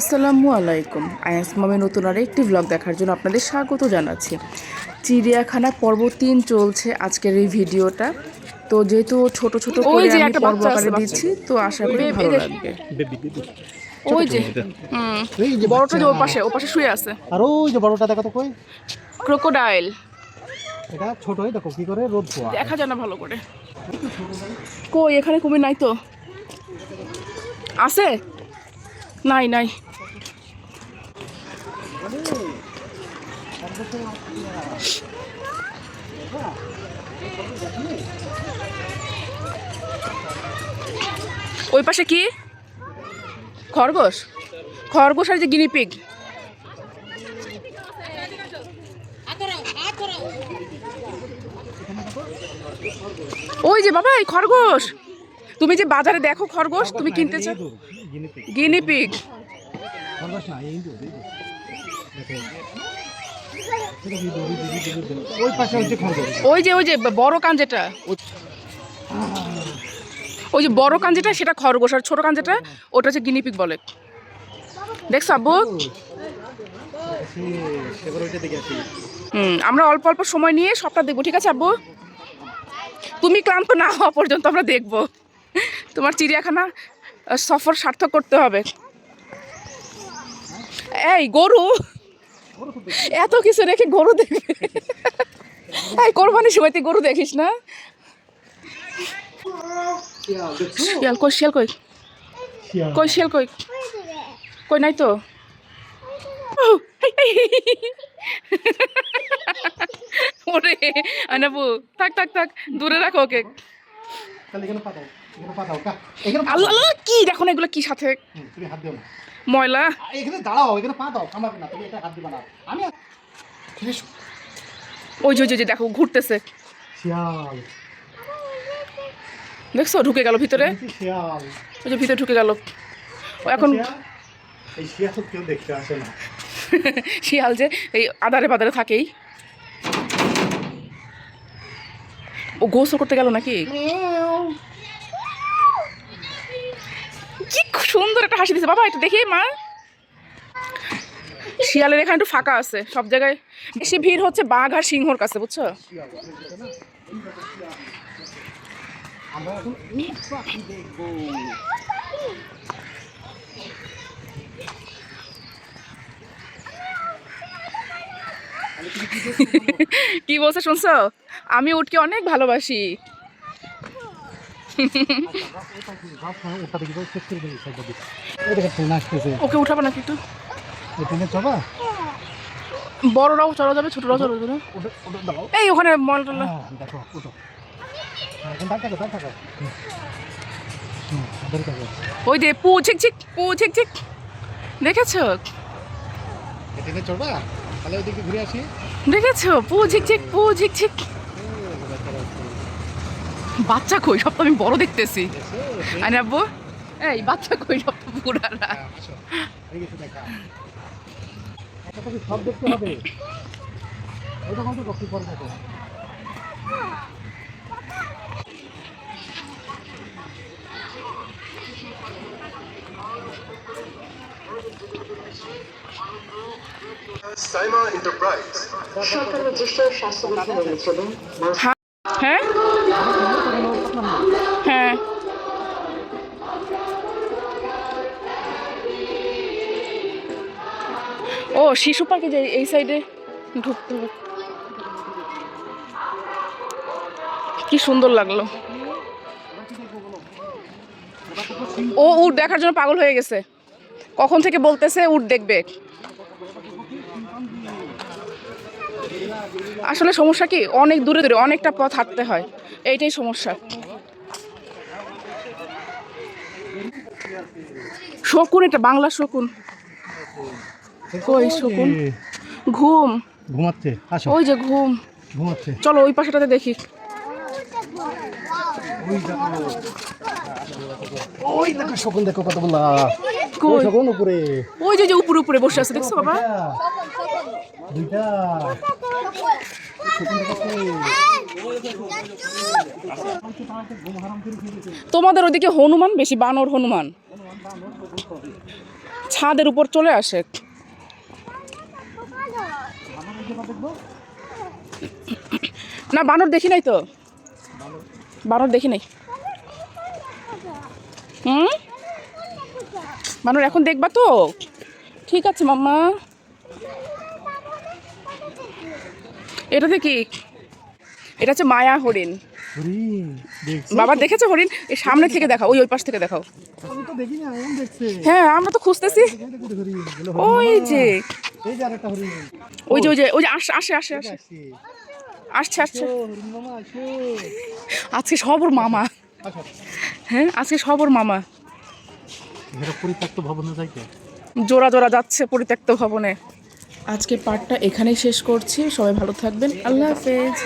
আসসালামু আলাইকুম। আয়াস মামে নতুন আর একটি ব্লগ দেখার জন্য আপনাদের স্বাগত জানাচ্ছি। চিড়িয়াখানা পর্ব তিন চলছে আজকের এই ভিডিওটা। তো যেহেতু ছোট ছোট করে আমি পর্ব আকারে দিচ্ছি তো আশা করি ভালো লাগবে। ওই যে এই যে বড়টা যে বাচ্চা। ওর পাশে ওর পাশে শুয়ে আছে। আর ওই যে বড়টা দেখো তো কই। ক্রোকোডাইল এটা দেখো কি করে রোদ পোয়া। দেখা যায় না ভালো করে। কই এখানে কুমির নাই তো? আছে? নাই নাই। ওই পাশে কি? খরগোশ? খরগোশ আর যে গিনিপিগ ওই যে বাবা, এই খরগোশ। তুমি যে বাজারে দেখো খরগোশ, তুমি কিনতে চাও? গিনিপিগ খরগোশ না ওই যে ওই যে বড় কান যেটা। ওই যে বড় কান সেটা খরগোশ, আর ছোট কান যেটা, ওটা হচ্ছে গিনিপিগ বলে। আব্বু? দেখে হুম, আমরা অল্প অল্প সময় নিয়ে সবটা দেখব, ঠিক আছে আব্বু? তুমি ক্লান্ত না হওয়া পর্যন্ত আমরা দেখব। তোমার চিড়িয়াখানা সফর সার্থক করতে হবে। এই, গরু! এত কিছু রেখে গরু দেখবে? এই কোরবানির সময় তুই গরু দেখিস না? শিয়াল। কই শিয়াল কই? কই শিয়াল কই? কই নাই তো? ওরে আনাবু থাক থাক থাক দূরে রাখো ওকে। আল্লাহ আল্লাহ, কি? দেখো না এগুলো কি সাথে? তুমি হাত দিও না। ময়লা? এখানে দাঁড়াও এখানে পা দাও না তুমি এটা হাত দিবা না। আমি? ওই যে যে, দেখো ঘুরতেছে। শিয়াল। দেখছ ঢুকে গেল ভিতরে? শিয়াল। ওই যে ভিতরে ঢুকে গেল। ও এখন শিয়াল? এই শিয়াল কেউ দেখতে আসে না। শিয়াল যে এই আদারে বাদারে থাকেই। ও গোসল করতে গেল নাকি কি সুন্দর একটা হাসি দিছে। বাবা এটা দেখি, মা। শিয়ালের এখানে একটু ফাঁকা আছে, সব জায়গায়। বেশি ভিড় হচ্ছে বাঘ আর সিংহর কাছে, বুঝছ? কি বলছে শুনছো? আমি উঠকে অনেক ভালোবাসি উঠটা দেখি তো চেক করে দিই সাইডটা দিই এই দেখে ট্রেন আসতেছে ওকে উঠাবো নাকি একটু? চবা বড়রাও চড়া যাবে ছোটরাও চড়া যাবে এই ওখানে মল টল। হ্যাঁ দেখো হ্যাঁ ওই যে পু ঝিক ঝিক পু ঝিক ঝিক দেখেছ? এই চড়বা? তাহলে ওইদিকে ঘুরে আসি। দেখেছ? পু ঝিক ঝিক পু ঝিক ঝিক বাচ্চা কই? সব তো আমি বড় দেখতেছি। আরে আব্বু এই বাচ্চা কই সব তো বুড়ারা? সব দেখতে হবে ওই তখন কপি করে দেখো Saima Enterprise. সরকারের জ্যেষ্ঠ স্বাস্থ্যমন্ত্রী বলেছিলেন হ্যাঁ? হ্যাঁ। ও, শিশু পার্কে যে এই সাইডে ঢুকতে কি সুন্দর লাগল। ও, উট দেখার জন্য পাগল হয়ে গেছে। কখন থেকে বলতেছে উট দেখবে। আসলে সমস্যা কি অনেক দূরে দূরে অনেকটা পথ হাঁটতে হয় এইটাই সমস্যা। শকুন এটা বাংলা শকুন। কই শকুন। ঘুম। ঘুমাচ্ছে আসো। ওই যে ঘুম। ঘুমাচ্ছে। চলো ওই পাশটাতে দেখি। ওই দেখো ওই দেখো শকুন দেখো কতগুলা কই? শকুন উপরে। ওই যে যে উপরে উপরে বসে আছে দেখছ বাবা? দুইটা? তোমাদের ওদিকে হনুমান বেশি বানর হনুমান। ছাদের উপর চলে আসে। না বানর দেখি নাই তো? বানর দেখি নাই। হুম? বানর এখন দেখবা তো? ঠিক আছে মাম্মা। এটাতে কি? এটা হচ্ছে মায়া হরিণ। বাবা দেখেছ হরিণ? এই সামনে থেকে দেখাও ওই ওই পাশ থেকে দেখাও। হ্যাঁ আমরা তো খুঁজতেছি। ওই যে। ওই যে ওই যে ওই যে আসে আসে আসে আসে। আসছে আসছে আজকে সব ওর মামা। হ্যাঁ আজকে সব ওর মামা। পরিত্যক্ত ভবনে যাই জোড়া জোড়া যাচ্ছে পরিত্যক্ত ভবনে। আজকে পাঠটা এখানেই শেষ করছি। সবাই ভালো থাকবেন। আল্লাহ হাফেজ।